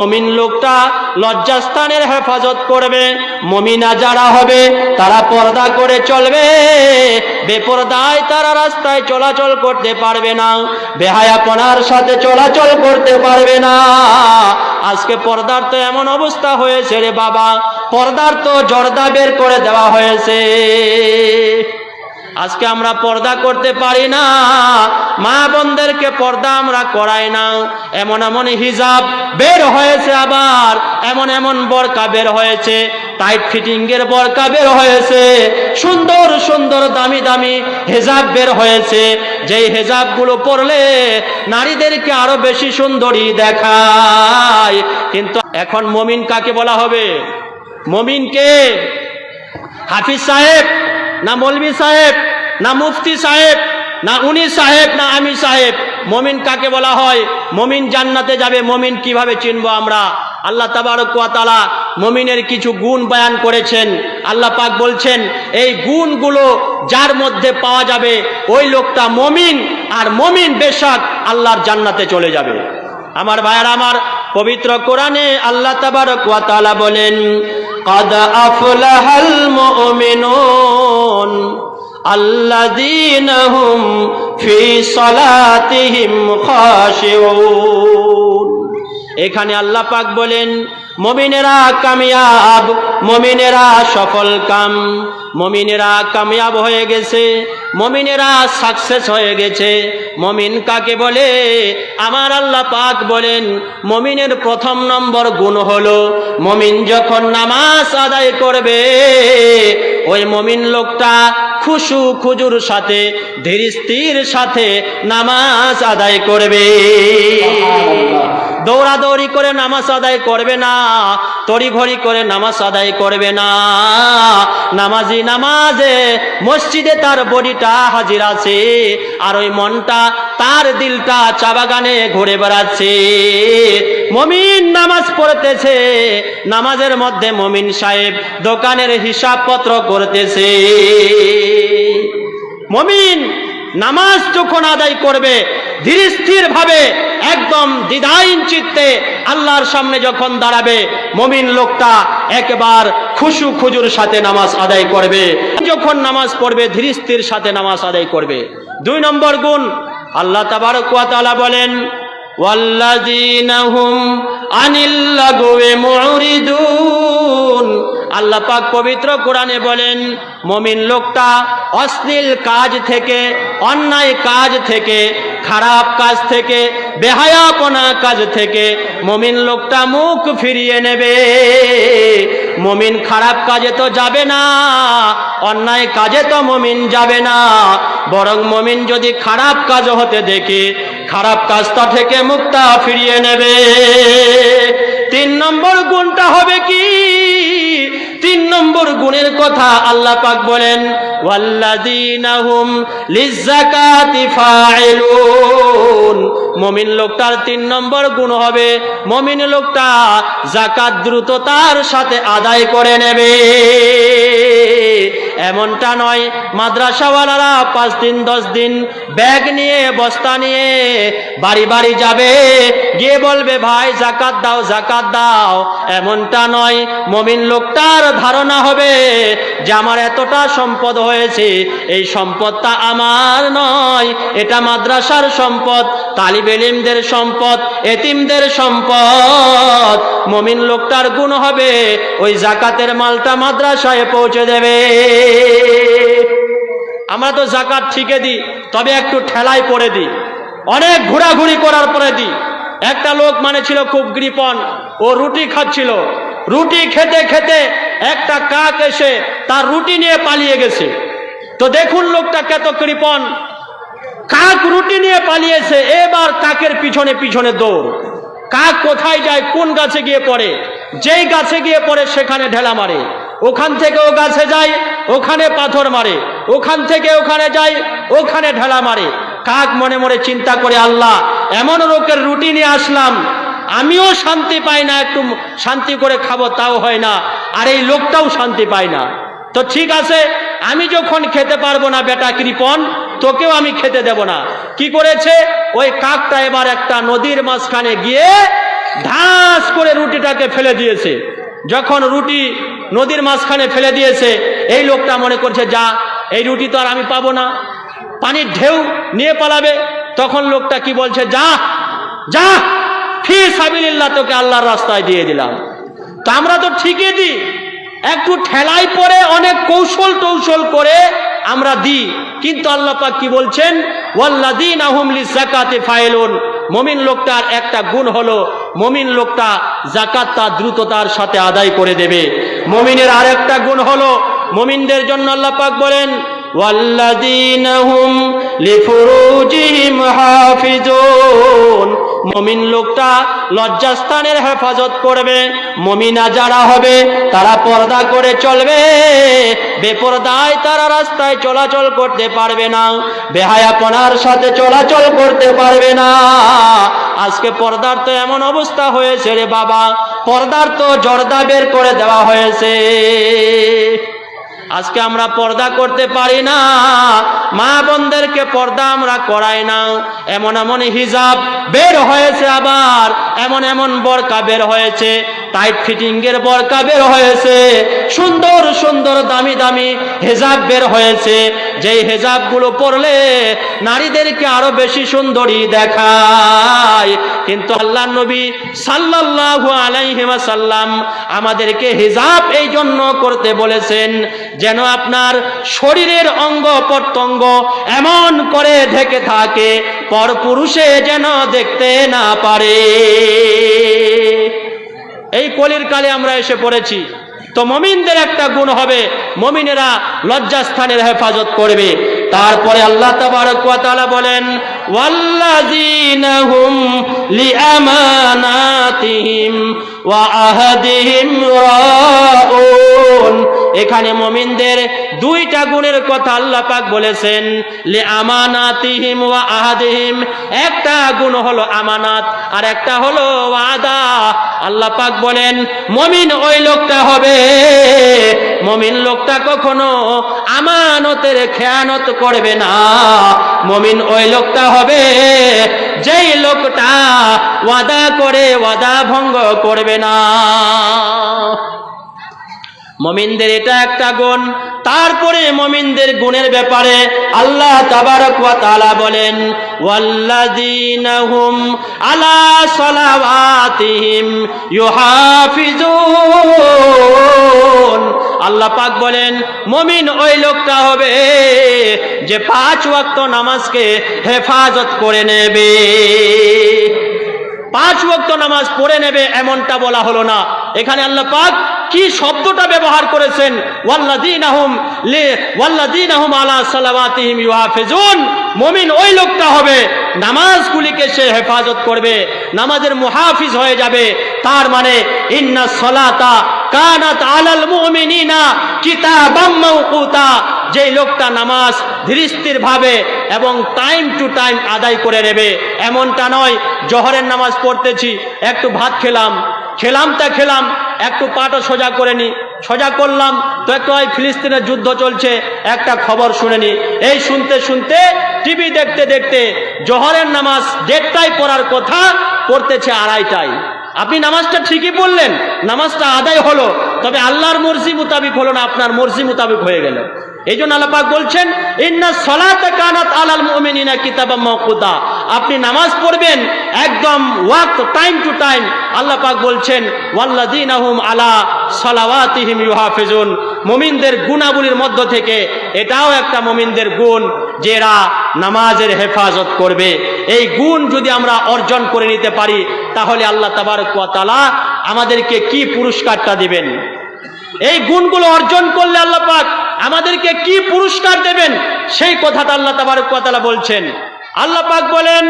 মমিন লোকটা লজ্জাস্থানের হেফাজত করবে। মমিনা যারা হবে, তারা পর্দা করে চলবে। বেপরদায় তারা রাস্তায় চলাচল করতে পারবে না। বেহায়াপনার সাথে চলাচল করতে পারবে না। আজকে পর্দার তো এমন অবস্থা হয়েছে রে বাবা। পর্দার তো জর্দা বের করে দেওয়া হয়েছে। আজকে আমরা পর্দা করতে পারি না। মা বোনদেরকে পর্দা আমরা করাই না। এমন এমন হিজাব বের হয়েছে আবার, এমন এমন বরকা বের হয়েছে টাইট ফিটিং এর বরকা বের হয়েছে, সুন্দর সুন্দর দামি দামি হেজাব বের হয়েছে। যেই হেজাবগুলো পরলে নারীদেরকে আরও বেশি সুন্দরী দেখায়। কিন্তু এখন মমিন কাকে বলা হবে? মমিনকে হাফিজ সাহেব না মৌলবি সাহেব? না মুফতি সাহেব না উনি সাহেব না আমি সাহেব মমিন কাকে বলা হয় মমিন জান্নাতে যাবে মমিন কিভাবে চিনব আমরা আল্লাহ তাবারক ওয়া তাআলা মমিনের কিছু গুণ বয়ান করেছেন আল্লাহ পাক বলছেন এই গুণগুলো যার মধ্যে পাওয়া যাবে ওই লোকটা মমিন আর মমিন বেশাক আল্লাহর জান্নাতে চলে যাবে আমার ভাইয়ার আমার পবিত্র কোরআনে আল্লাহ তাবারক ওয়া তাআলা বলেন قد أفلح المؤمنون আল্লাদিনহুম ফি সলাতিহিম খাশিউন। এখানে আল্লাহ পাক বলেন, মমিনেরা কামিয়াব, মমিনেরা সফল কাম, মমিনেরা কামিয়াব হয়ে গেছে, মমিনেরা সাকসেস হয়ে গেছে। মমিন কাকে বলে? আমার আল্লাহ পাক বলেন, মমিনের প্রথম নম্বর গুণ হল, মমিন যখন নামাজ আদায় করবে, ওই মমিন লোকটা খুশু খুজুর সাথে ধীর স্থির সাথে নামাজ আদায় করবে। দৌড়াদৌড়ি করে নামাজ আদায় করবে না, তড়িঘড়ি করে নামাজ আদায় করবে না। নামাজি নামাজে মসজিদে তার বডিটা হাজির আছে, আর ওই মনটা তার দিলটা চা বাগানে ঘুরে বেড়াচ্ছে। মমিন নামাজ পড়তেছে, নামাজের মধ্যে মমিন সাহেব দোকানের হিসাবপত্র করতেছে। মমিন নামাজ যখন আদায় করবে ধীরস্থির ভাবে একদম দ্বিধাহীন চিত্তে আল্লাহর সামনে যখন দাঁড়াবে, মমিন লোকটা একবার খুশু খুজুর সাথে নামাজ আদায় করবে। যখন নামাজ পড়বে, ধীরস্থির সাথে নামাজ আদায় করবে। দুই নম্বর গুণ, আল্লাহ তাবারকালা বলেন ওয়াল্লাদিনহুম আনিল্লাগুয়ে মুরিদুন। আল্লাহ পাক পবিত্র কোরআনে বলেন, মমিন লোকটা অশ্লীল কাজ থেকে, অন্যায় কাজ থেকে, খারাপ কাজ থেকে, বেহায়াপনা কাজ থেকে মমিন লোকটা মুখ ফিরিয়ে নেবে। মমিন খারাপ কাজে তো যাবে না, অন্যায় কাজে তো মমিন যাবে না। বরং মমিন যদি খারাপ কাজ হতে দেখে, খারাপ কাজটা থেকে মুক্তা ফিরিয়ে নেবে। তিন নম্বর গুণটা হবে কি? তিন নম্বর গুণের কথা আল্লাহ পাক বলেন মুমিন লোকটার তিন নম্বর গুণ হবে, মমিন লোকটা যাকাত দ্রুততার সাথে আদায় করে নেবে। এমনটা নয়, মাদ্রাসাওয়ালারা পাঁচ দিন, দশ দিন ব্যাগ নিয়ে, বস্তা নিয়ে বাড়ি বাড়ি যাবে, গিয়ে বলবে, ভাই জাকাত দাও জাকাত দাও। এমনটা নয়, মমিন লোকটার ধারণা হবে যে, আমার এতটা সম্পদ হয়েছে, এই সম্পদটা আমার নয়। এটা মাদ্রাসার সম্পদ, তালিব এলিমদের সম্পদ, এতিমদের সম্পদ। মমিন লোকটার গুণ হবে, ওই জাকাতের মালটা মাদ্রাসায় পৌঁছে দেবে। আমরা তো জাকাত ঠিকে দিই, তবে একটু ঠেলায় পড়ে দিই। অনেক ঘোরাঘুরি করার পরে দিই। একটা লোক মানে ছিল খুব কৃপন ও রুটি খাচ্ছিল। রুটি খেতে খেতে একটা কাক এসে তার রুটি নিয়ে পালিয়ে গেছে। তো দেখুন লোকটা কত কৃপন কাক রুটি নিয়ে পালিয়েছে, এবার কাকের পিছনে পিছনে দৌড়। কাক কোথায় যায়, কোন গাছে গিয়ে পড়ে? যেই গাছে গিয়ে পড়ে, সেখানে ঢেলা মারে। ওখান থেকে ও গাছে যায়, ওখানে পাথর মারে। ওখান থেকে ওখানে যায়, ওখানে ঢেলা মারে। কাক মনে মনে চিন্তা করে, আল্লাহ, এমন লোকের রুটি নিয়ে আসলাম, আমিও শান্তি পাই না, একটু শান্তি করে খাব, তাও হয় না। আর এই লোকটাও শান্তি পায় না। তো ঠিক আছে, আমি যখন খেতে পারব না বেটা কৃপন, তোকেও আমি খেতে দেব না। কি করেছে? ওই কাকটা এবার একটা নদীর মাঝখানে গিয়ে ধাস করে রুটিটাকে ফেলে দিয়েছে। যখন রুটি নদীর মাঝখানে ফেলে দিয়েছে, এই লোকটা মনে করছে, যা, এই রুটি তো আর আমি পাবো না। পানির ঢেউ নিয়ে পালাবে। তখন লোকটা কি বলছে, যা যা, ফি সাবিলিল্লাহ, তোকে আল্লাহর রাস্তায় দিয়ে দিলাম। তা আমরা তো ঠিকই দিই। একটু ঠেলাই পরে অনেক কৌশল টৌশল করে আমরা দিই। কিন্তু আল্লাপাক কি বলছেন? ওয়াল্লাদিন আহমলি জাকাতে ফাইলুন। মমিন লোকটার একটা গুণ হলো, মমিন লোকটা জাকাত তা দ্রুততার সাথে আদায় করে দেবে। মমিনের আরেকটা গুণ হলো, মমিনদের জন্য আল্লাপাক বলেন ওয়াল্লাদিন আহম লিফুরুজিহিম হাফিজুন। মমিন লোকটা লজ্জাস্থানের হেফাজত করবে। মমিনা যারা হবে, তারা পর্দা করে চলবে। বেপরদায় তারা রাস্তায় চলাচল করতে পারবে না। বেহায়াপনার সাথে চলাচল করতে পারবে না। আজকে পর্দার তো এমন অবস্থা হয়েছে রে বাবা। পর্দার তো জর্দা বের করে দেওয়া হয়েছে। আজকে আমরা পর্দা করতে পারি না। মা বোনদেরকে পর্দা আমরা করাই না। এমন এমন হিজাব বের হয়েছে আবার, এমন এমন বরকা বের হয়েছে। টাইট ফিটিং এর বরকা বের হয়েছে। সুন্দর দামি দামি হেজাব বের হয়েছে। যেই হেজাবগুলো পরলে নারীদেরকে আরও বেশি সুন্দরী দেখায়। কিন্তু আল্লাহ নবী সাল্লাল্লাহু আলাইহি ওয়াসাল্লাম আমাদেরকে হিজাব এই জন্য করতে বলেছেন, যেন আপনার শরীরের অঙ্গ প্রত্যঙ্গ এমন করে ঢেকে থাকে, পরপুরুষে যেন দেখতে না পারে। এই কলির কালে আমরা এসে পড়েছি। তো মমিনদের একটা গুণ হবে, মমিনেরা লজ্জাস্থানের হেফাজত করবে। তারপরে আল্লাহ তালা বলেন, ওয়াল্লাযীনা হুম লিআমানাতিহিম ওয়া আহাদিহিম রাউন। এখানে মমিনদের দুইটা গুণের কথা আল্লাহ পাক বলেছেন, লি আমানাতিহিম ওয়া আহাদিহিম। একটা গুণ হলো আমানাত, আর একটা হলো ওয়াদা। আল্লাহ পাক বলেন, মমিন ওই লোকটা হবে। মমিন লোকটা কখনো আমানতের খেয়ানত করবে না। মমিন ওই লোকটা হবে, যেই লোকটা ওয়াদা করে ওয়াদা ভঙ্গ করবে না। মমিনদের এটা একটা গুণ। তারপরে মমিনদের গুণের ব্যাপারে আল্লাহ বলেন আল্লাহ পাক বলেন, মমিন ওই লোকটা হবে যে পাঁচ ওয়াক্ত নামাজকে হেফাজত করে নেবে। পাঁচ ওয়াক্ত নামাজ পড়ে নেবে, এমনটা বলা হলো না। এখানে আল্লাহ পাক কি শব্দটা ব্যবহার করেছেন? ওয়াল্লাযীনাহুম লি, ওয়াল্লাযীনাহুম আলা সালাওয়াতিহিম ইউহাফিজুন। মুমিন ওই লোকটা হবে, নামাজগুলিকে সে হেফাজত করবে, নামাজের মুহাফিজ হয়ে যাবে। তার মানে ইন্না সলাতা কানাত আলাল মুমিনিনা কিতাবাম মাওকুতা। যেই লোকটা নামাজ ধীরস্থির ভাবে এবং টাইম টু টাইম আদায় করে নেবে, এমনটা নয়, জহরের নামাজ পড়তেছি, একটু ভাত খেলাম খেলাম তা খেলাম, একটু পাটা সোজা করে নি, সোজা করলাম, তো একটু ওই ফিলিস্তিনের যুদ্ধ চলছে, একটা খবর শুনে নি। এই শুনতে শুনতে টিভি দেখতে দেখতে, জহরের নামাজ দেড়টায় পড়ার কথা পড়তেছে আড়াইটায়। আপনি নামাজটা ঠিকই বললেন নামাজটা আদায় হলো, তবে আল্লাহর মর্জি মোতাবিক হলো না, আপনার মর্জি মোতাবিক হয়ে গেল। এই জন্য আল্লাহ পাক বলছেন, ইন্না সলাতে কানাত আলাল মুমিনিনা কিতাবা মাওকুতা আপনি নামাজ পড়বেন একদম ওয়াক্ত, টাইম টু টাইম। আল্লাহ পাক বলছেন ওয়াল্লাযীনাহুম আলা সালাওয়াতিহিম ইউহাফিজুন। মুমিনদের গুণাবলীর মধ্য থেকে এটাও একটা মুমিনদের গুণ যে এরা নামাজের হেফাজত করবে। এই গুণ যদি আমরা অর্জন করে নিতে পারি, তাহলে আল্লাহ তাবারক ওয়া আমাদেরকে কি পুরস্কারটা দিবেন? এই গুণগুলো অর্জন করলে আল্লাহ আমাদেরকে কি পুরস্কার দেবেন? সেই কথাটা আল্লাহ ওয়া তাআলা বলছেন। আল্লাহ পাক বলেন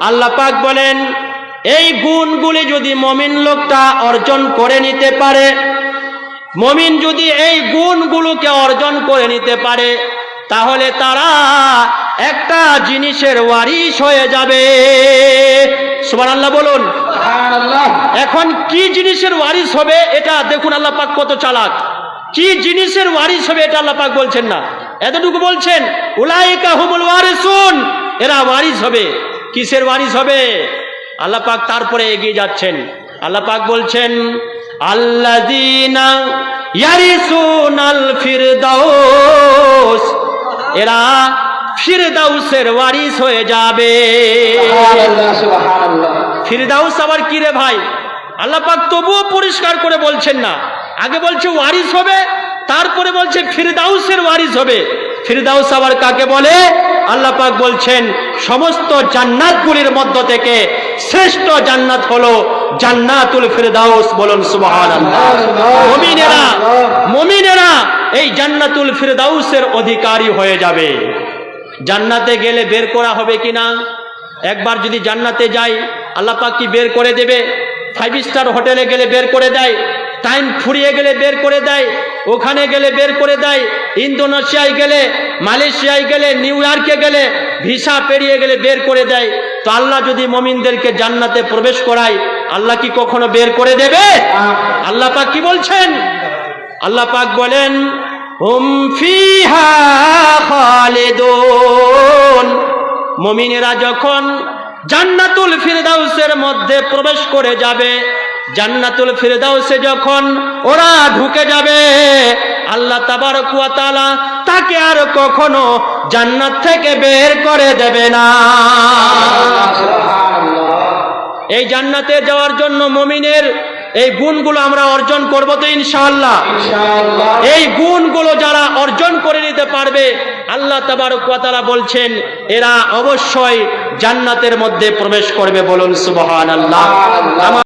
আল্লাহ পাক বলেন, এই গুণগুলি যদি মমিন লোকটা অর্জন করে নিতে পারে, মমিন যদি এই গুণগুলোকে অর্জন করে নিতে পারে, তাহলে তারা একটা জিনিসের ওয়ারিশ হয়ে যাবে। সুবহান আল্লাহ বলুন এখন কি জিনিসের ওয়ারিশ হবে এটা দেখুন আল্লাহ পাক কত চালাক। কি জিনিসের ওয়ারিশ হবে এটা আল্লাহ পাক বলছেন না। এতটুকু বলছেন উলাইকা হুমুল ওয়ারিসুন। এরা ওয়ারিস হবে। কিসের ওয়ারিস হবে? আল্লাহ পাক তারপরে এগিয়ে যাচ্ছেন। আল্লাহ পাক বলছেন আল্লাযীনা ইয়ারিসুনাল ফিরদাউস। এরা ফিরদাউসের ওয়ারিস হয়ে যাবে। ফিরদাউস আবার কি রে ভাই? আল্লাহ পাক তবুও পরিষ্কার করে বলছেন না। আগে বলছে ওয়ারিস হবে তারপরে বলছে ফিরদাউসের ওয়ারিস হবে। ফিরদাউস আবার কাকে বলে? আল্লাহ পাক বলছেন সমস্ত জান্নাতগুলির মধ্য থেকে শ্রেষ্ঠ জান্নাত হলো জান্নাতুল ফিরদাউস বলুন সুবহানাল্লাহ। মুমিনেরা মুমিনেরা এই জান্নাতুল ফিরদাউসের অধিকারী হয়ে যাবে। জান্নাতে গেলে বের করা হবে কি না একবার যদি জান্নাতে যাই আল্লাহ পাক কি বের করে দেবে? ফাইভ স্টার হোটেলে গেলে বের করে দেয় টাইম ফুরিয়ে গেলে বের করে দেয় ওখানে গেলে বের করে দেয় ইন্দোনেশিয়ায় গেলে মালয়েশিয়ায় গেলে নিউ ইয়র্কে গেলে ভিসা পেরিয়ে গেলে বের করে দেয়। তো আল্লাহ যদি মমিনদেরকে জান্নাতে প্রবেশ করায় আল্লাহ কি কখনো বের করে দেবে? আল্লাহ পাক কি বলছেন? আল্লাহ পাক বলেন হুম ফিহা খালিদুন। মুমিনেরা যখন জান্নাতুল ফিরদাউসের মধ্যে প্রবেশ করে যাবে জান্নাতুল ফিরদাউসে যখন ওরা ঢুকে যাবে আল্লাহ তাবারক ওয়া তাকে আর কখনো জান্নাত থেকে বের করে দেবে না। এই জান্নাতে যাওয়ার জন্য মুমিনের এই গুণগুলো আমরা অর্জন করব তো ইনশাআল্লাহ। এই গুণগুলো যারা অর্জন করে নিতে পারবে আল্লাহ তাবারকালা বলছেন এরা অবশ্যই জান্নাতের মধ্যে প্রবেশ করবে বলুন সুবহানাল্লাহ। আমার